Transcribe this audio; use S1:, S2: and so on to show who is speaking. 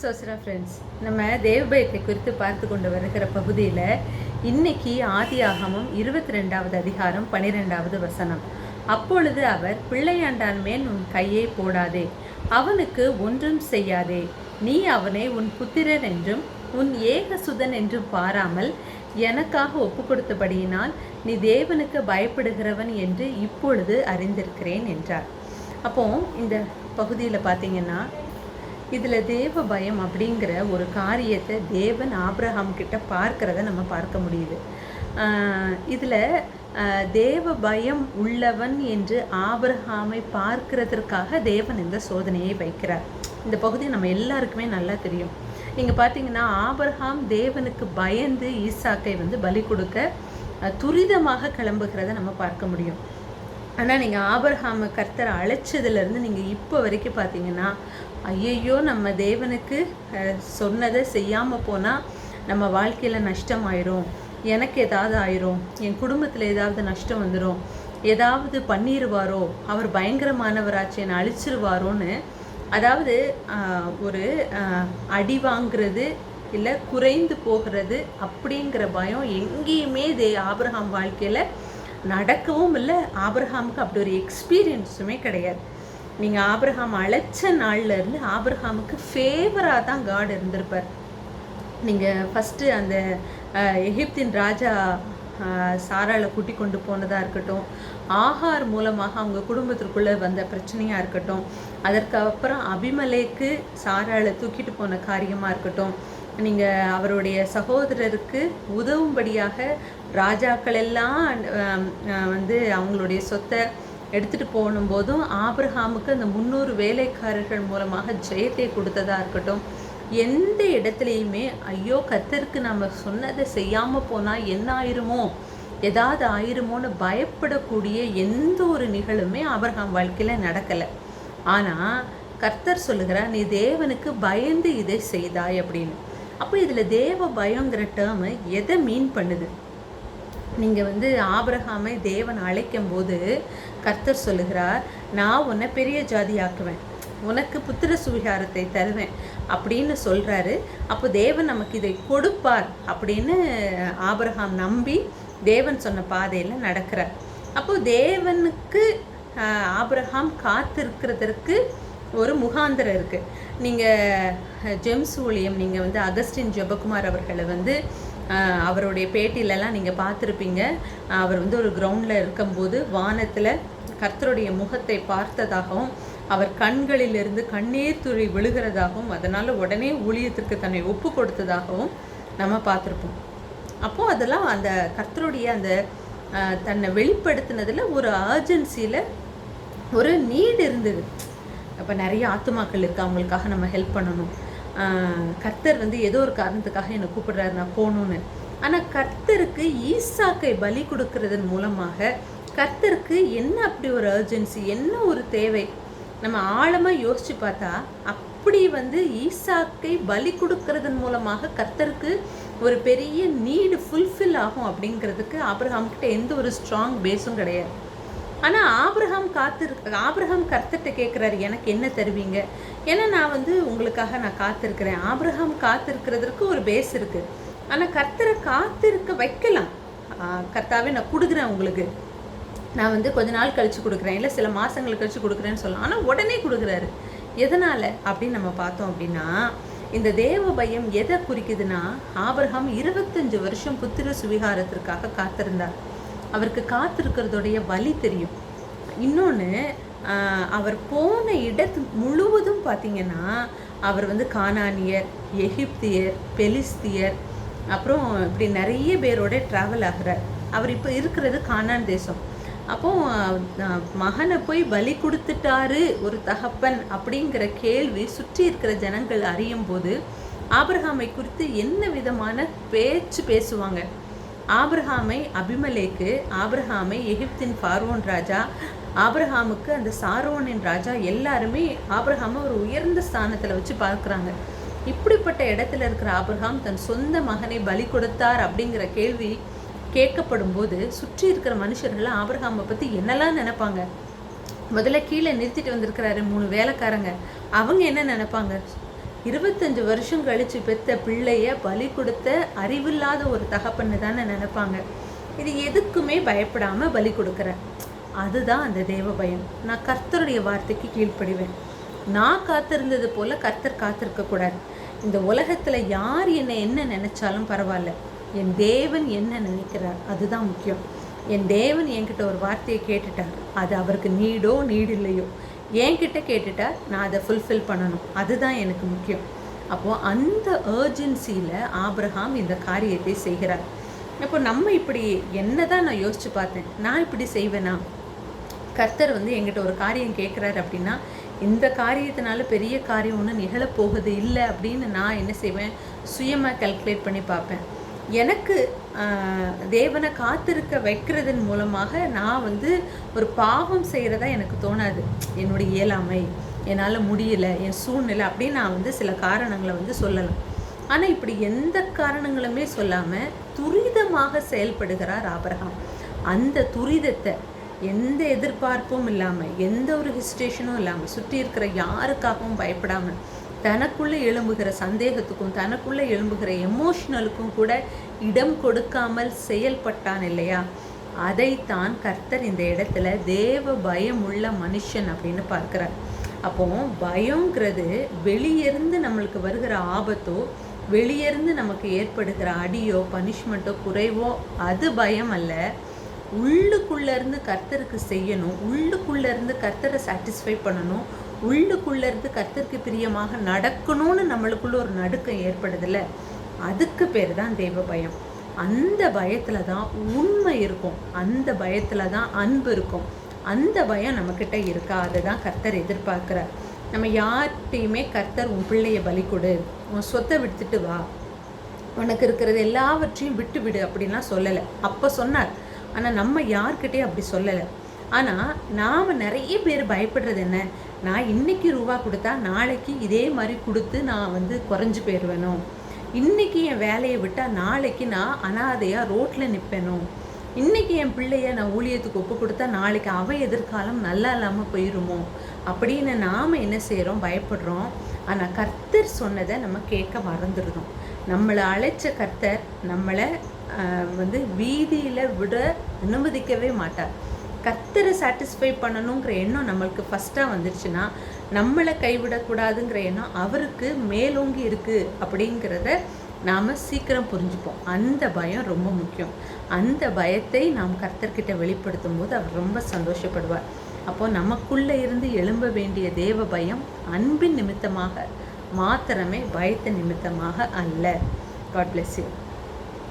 S1: சோசரா friends நம்ம தேவபயத்தை குறித்து பார்த்து கொண்டு வருகிற பகுதியில் இன்னைக்கு ஆதி ஆகமம் இருபத்தி ரெண்டாவது அதிகாரம் பன்னிரெண்டாவது வசனம். அப்பொழுது அவர் பிள்ளையாண்டான் மேல் உன் கையை போடாதே அவனுக்கு ஒன்றும் செய்யாதே. நீ அவனை உன் புத்திரன் என்றும் உன் ஏகசுதன் என்றும் பாராமல் எனக்காக ஒப்பு கொடுத்தபடியினால் நீ தேவனுக்கு பயப்படுகிறவன் என்று இப்பொழுது அறிந்திருக்கிறேன் என்றார். அப்போ இந்த பகுதியில் பார்த்தீங்கன்னா இதில் தேவ பயம் அப்படிங்கிற ஒரு காரியத்தை தேவன் ஆபிரகாம் கிட்ட பார்க்கிறத நம்ம பார்க்க முடியுது. இதில் தேவ பயம் உள்ளவன் என்று ஆபிரகாமை பார்க்கிறதற்காக தேவன் இந்த சோதனையை வைக்கிறார். இந்த பகுதி நம்ம எல்லாருக்குமே நல்லா தெரியும். நீங்கள் பார்த்தீங்கன்னா ஆபர்ஹாம் தேவனுக்கு பயந்து ஈசாக்கை வந்து பலி கொடுக்க துரிதமாக கிளம்புகிறத நம்ம பார்க்க முடியும். ஆனால் நீங்கள் ஆபர்ஹாம கர்த்தரை அழைச்சதுலேருந்து நீங்கள் இப்போ வரைக்கும் பார்த்தீங்கன்னா ஐயையோ நம்ம தேவனுக்கு சொன்னதை செய்யாமல் போனால் நம்ம வாழ்க்கையில் நஷ்டம் ஆயிரும். எனக்கு ஏதாவது ஆயிரும். என் குடும்பத்தில் ஏதாவது நஷ்டம் வந்துடும் ஏதாவது பண்ணிடுவாரோ அவர் பயங்கரமானவராச்சு என்னை அழிச்சிருவாரோன்னு அதாவது ஒரு அடி வாங்குறது இல்லை குறைந்து போகிறது அப்படிங்கிற பயம் எங்கேயுமே தே ஆபிரகாம் வாழ்க்கையில் நடக்கவும் இல்லை. ஆபிரகாமுக்கு அப்படி ஒரு எக்ஸ்பீரியன்ஸுமே கிடையாது. நீங்கள் ஆபிரகாம் அழைச்ச நாள்லேருந்து ஆபிரகாமுக்கு ஃபேவராக தான் காட் இருந்திருப்பார். நீங்கள் ஃபஸ்ட்டு அந்த எகிப்தின் ராஜா சாராவில் கூட்டி கொண்டு போனதாக இருக்கட்டும் ஆகார் மூலமாக அவங்க குடும்பத்திற்குள்ளே வந்த பிரச்சனையாக இருக்கட்டும் அதற்கு அப்புறம் அபிமலேக்கு சாராவில் தூக்கிட்டு போன காரியமாக இருக்கட்டும் நீங்கள் அவருடைய சகோதரருக்கு உதவும்படியாக ராஜாக்கள் எல்லாம் வந்து அவங்களுடைய சொத்தை எடுத்துகிட்டு போகும்போதும் ஆபிரஹாமுக்கு அந்த முந்நூறு வேலைக்காரர்கள் மூலமாக ஜெயத்தை கொடுத்ததா இருக்கட்டும் எந்த இடத்துலையுமே ஐயோ கர்த்தருக்கு நம்ம சொன்னதை செய்யாமல் போனால் என்ன ஆயிருமோ? ஏதாவது ஆயிருமோன்னு பயப்படக்கூடிய எந்த ஒரு நிகழுமே ஆபிரகாம் வாழ்க்கையில் நடக்கலை. ஆனால் கர்த்தர் சொல்லுகிறார் நீ தேவனுக்கு பயந்து இதை செய்தாய் அப்படின்னு. அப்போ இதில் தேவ பயங்கிற டேர்மு எதை மீன் பண்ணுது? நீங்கள் வந்து ஆபரகாமை தேவன் அழைக்கும் போது கர்த்தர் சொல்லுகிறார் நான் உன்னை பெரிய ஜாதியாக்குவேன். உனக்கு புத்திர சுவிகாரத்தை தருவேன். அப்படின்னு சொல்கிறாரு அப்போ தேவன் நமக்கு இதை கொடுப்பார் அப்படின்னு ஆபரகாம் நம்பி தேவன் சொன்ன பாதையில் நடக்கிறார். அப்போது தேவனுக்கு ஆபரகாம் காத்திருக்கிறதற்கு ஒரு முகாந்திரம் இருக்குது நீங்கள் ஜெம்ஸ் ஊழியம் நீங்கள் வந்து அகஸ்டின் ஜெபகுமார் அவர்களை வந்து அவருடைய பேட்டியிலலாம் நீங்கள் பார்த்துருப்பீங்க. அவர் வந்து ஒரு கிரவுண்டில் இருக்கும்போது வானத்தில் கர்த்தருடைய முகத்தை பார்த்ததாகவும் அவர் கண்களிலிருந்து கண்ணீர் துளி விழுகிறதாகவும் அதனால் உடனே ஊழியத்திற்கு தன்னை ஒப்பு கொடுத்ததாகவும் நம்ம பார்த்துருப்போம். அப்போது அதெல்லாம் அந்த கர்த்தருடைய அந்த தன்னை வெளிப்படுத்தினதில் ஒரு ஆர்ஜென்சியில் ஒரு நீடு இருந்தது. அப்போ நிறைய ஆத்துமாக்கள் இருக்குது அவங்களுக்காக நம்ம ஹெல்ப் பண்ணணும். கர்த்தர் வந்து ஏதோ ஒரு காரணத்துக்காக என்னை கூப்பிடுறாரு நான் போகணும்னு. ஆனால் கர்த்தருக்கு ஈசாக்கை பலி கொடுக்கறதன் மூலமாக கர்த்தருக்கு என்ன அப்படி ஒரு அர்ஜென்சி என்ன ஒரு தேவை? நம்ம ஆழமாக யோசிச்சு பார்த்தா அப்படி வந்து ஈசாக்கை பலி கொடுக்கறதன் மூலமாக கர்த்தருக்கு ஒரு பெரிய நீடு ஃபுல்ஃபில் ஆகும் அப்படிங்கிறதுக்கு அப்புறம் கிட்ட எந்த ஒரு ஸ்ட்ராங் பேஸும் கிடையாது. ஆனால் ஆபிரகாம் காத்திரு ஆபிரகாம் கர்த்தர்கிட்ட கேட்குறாரு எனக்கு என்ன தருவீங்க? ஏன்னா நான் வந்து உங்களுக்காக நான் காத்திருக்கிறேன். ஆபிரகாம் காத்திருக்கிறதுக்கு ஒரு பேஸ் இருக்குது ஆனால் கர்த்தரை காத்திருக்க வைக்கலாம். ஆஹ் கர்த்தாவே நான் கொடுக்குறேன் உங்களுக்கு. நான் வந்து கொஞ்ச நாள் கழிச்சு கொடுக்குறேன். இல்லை சில மாதங்கள் கழிச்சு கொடுக்குறேன்னு சொல்லலாம். ஆனால் உடனே கொடுக்குறாரு. எதனால் அப்படின்னு நம்ம பார்த்தோம் அப்படின்னா இந்த தேவ பயம் எதை குறிக்குதுன்னா ஆபிரகாம் இருபத்தஞ்சு வருஷம் புத்திர சுவிகாரத்திற்காக காத்திருந்தார். அவருக்கு காத்திருக்கிறதுடைய வழி தெரியும். இன்னொன்று அவர் போன இடத்து முழுவதும் பார்த்தீங்கன்னா அவர் வந்து கானானியர் எகிப்தியர் பெலிஸ்தியர் அப்புறம் இப்படி நிறைய பேரோட ட்ராவல் ஆகுறார். அவர் இப்போ இருக்கிறது கானான் தேசம். அப்போ மகனை போய் பலி கொடுத்துட்டாரு ஒரு தகப்பன் அப்படிங்கிற கேள்வி சுற்றி இருக்கிற ஜனங்கள் அறியும் போது ஆபிரகாமை குறித்து என்ன விதமான பேச்சு பேசுவாங்க? ஆப்ரஹாமை அபிமலேக்கு ஆபிரகாமை எகிப்தின் பார்வோன் ராஜா ஆபிரகாமுக்கு அந்த சாரோனின் ராஜா எல்லாருமே ஆபிரகாமை ஒரு உயர்ந்த ஸ்தானத்தில் வச்சு பார்க்குறாங்க. இப்படிப்பட்ட இடத்துல இருக்கிற ஆபிரகாம் தன் சொந்த மகனை பலி கொடுத்தார் அப்படிங்கிற கேள்வி கேட்கப்படும் போது சுற்றி இருக்கிற மனுஷர்கள் ஆபிரகாமை பற்றி என்னெல்லாம் நினைப்பாங்க? முதல்ல கீழே நிறுத்திட்டு வந்திருக்கிறாரு மூணு வேலைக்காரங்க. அவங்க என்ன நினைப்பாங்க? இருபத்தஞ்சு வருஷம் கழித்து பெத்த பிள்ளைய பலி கொடுத்த அறிவில்லாத ஒரு தகப்பன்னு தானே நினைப்பாங்க. இது எதுக்குமே பயப்படாமல் பலி கொடுக்குறேன் அதுதான் அந்த தேவ பயம். நான் கர்த்தருடைய வார்த்தைக்கு கீழ்ப்படிவேன். நான் காத்திருந்தது போல கர்த்தர் காத்திருக்க கூடாது. இந்த உலகத்தில் யார் என்னை என்ன நினைச்சாலும் பரவாயில்ல. என் தேவன் என்ன நினைக்கிறார் அதுதான் முக்கியம். என் தேவன் என்கிட்ட ஒரு வார்த்தையை கேட்டுட்டார். அது அவருக்கு நீடோ நீடில்லையோ. என்கிட்ட கேட்டுட்டா நான் அதை ஃபுல்ஃபில் பண்ணணும். அதுதான் எனக்கு முக்கியம். அப்போது அந்த ஏர்ஜென்சியில் ஆப்ரஹாம் இந்த காரியத்தை செய்கிறார். அப்போ நம்ம இப்படி என்ன தான் நான் யோசித்து பார்த்தேன். நான் இப்படி செய்வேனா? கர்த்தர் வந்து எங்கிட்ட ஒரு காரியம் கேட்குறாரு அப்படின்னா இந்த காரியத்தினால பெரிய காரியம் ஒன்றும் நிகழப்போகுது இல்லை அப்படின்னு நான் என்ன செய்வேன்? சுயமாக கல்குலேட் பண்ணி பார்ப்பேன். எனக்கு தேவனை காத்திருக்க வைக்கிறதன் மூலமாக நான் வந்து ஒரு பாவம் செய்கிறதா எனக்கு தோணாது. என்னுடைய இயலாமை என்னால் முடியல என் சூழ்நிலை அப்படின்னு நான் வந்து சில காரணங்களை வந்து சொல்லலாம். ஆனால் இப்படி எந்த காரணங்களுமே சொல்லாமல் துரிதமாக செயல்படுகிறார் ஆபிரகாம். அந்த துரிதத்தை எந்த எதிர்பார்ப்பும் இல்லாமல் எந்த ஒரு ஹிஸ்டேஷனும் இல்லாமல் சுற்றி இருக்கிற யாருக்காகவும் பயப்படாமல் தனக்குள்ளே எழும்புகிற சந்தேகத்துக்கும் தனக்குள்ளே எழும்புகிற எமோஷனலுக்கும் கூட இடம் கொடுக்காமல் செயல்பட்டான் இல்லையா? அதைத்தான் கர்த்தர் இந்த இடத்துல தேவ பயம் உள்ள மனுஷன் அப்படின்னு பார்க்குறார். அப்போ பயங்கிறது வெளியிருந்து நம்மளுக்கு வருகிற ஆபத்தோ வெளியிருந்து நமக்கு ஏற்படுகிற அடியோ பனிஷ்மெண்ட்டோ குறைவோ அது பயம் அல்ல. உள்ளுக்குள்ள இருந்து கர்த்தருக்கு செய்யணும் உள்ளுக்குள்ள இருந்து கர்த்தரை சாட்டிஸ்ஃபை பண்ணணும் உள்ளுக்குள்ளே இருந்து கர்த்தருக்கு பிரியமாக நடக்கணும்னு நம்மளுக்குள்ள ஒரு நடுக்கம் ஏற்படுதுல்ல? அதுக்கு பேர் தான் தேவ பயம். அந்த பயத்தில் தான் உண்மை இருக்கும். அந்த பயத்தில் தான் அன்பு இருக்கும். அந்த பயம் நம்மக்கிட்ட இருக்கா? அதுதான் கர்த்தர் எதிர்பார்க்குறார். நம்ம யார்கிட்டையுமே கர்த்தர் உன் பிள்ளைய பலி கொடு. உன் சொத்தை விடுத்துட்டு வா. உனக்கு இருக்கிறது எல்லாவற்றையும் விட்டு விடு அப்படின்லாம் சொல்லலை. அப்போ சொன்னார். ஆனால் நம்ம யார்கிட்டையும் அப்படி சொல்லலை. ஆனால் நாம் நிறைய பேர் பயப்படுறது என்ன? நான் இன்னைக்கு ரூபா கொடுத்தா நாளைக்கு இதே மாதிரி கொடுத்து நான் வந்து குறைஞ்சு போயிடுவேணும் இன்னைக்கு என் வேலையை விட்டால் நாளைக்கு நான் அனாதையாக ரோட்டில் நிற்பேனும் இன்னைக்கு என் பிள்ளைய நான் ஊழியத்துக்கு ஒப்பு கொடுத்தா நாளைக்கு அவ எதிர்காலம் நல்லா இல்லாமல் போயிருமோ? அப்படின்னு நாம் என்ன செய்கிறோம் பயப்படுறோம். ஆனால் கர்த்தர் சொன்னதை நம்ம கேட்க மறந்துடுறோம். நம்மளை அழைச்ச கர்த்தர் நம்மளை வந்து வீதியில் விட அனுமதிக்கவே மாட்டார். கத்தரை சாட்டிஸ்ஃபை பண்ணணுங்கிற எண்ணம் நம்மளுக்கு ஃபஸ்ட்டாக வந்துருச்சுன்னா நம்மளை கைவிடக்கூடாதுங்கிற எண்ணம் அவருக்கு மேலோங்கி இருக்குது அப்படிங்கிறத நாம் சீக்கிரம் புரிஞ்சுப்போம். அந்த பயம் ரொம்ப முக்கியம். அந்த பயத்தை நாம் கர்த்தர்கிட்ட வெளிப்படுத்தும் போது அவர் ரொம்ப சந்தோஷப்படுவார். அப்போது நமக்குள்ளே இருந்து எழும்ப வேண்டிய தேவ பயம் அன்பின் நிமித்தமாக மாத்திரமே பயத்தின் நிமித்தமாக அல்ல. God bless you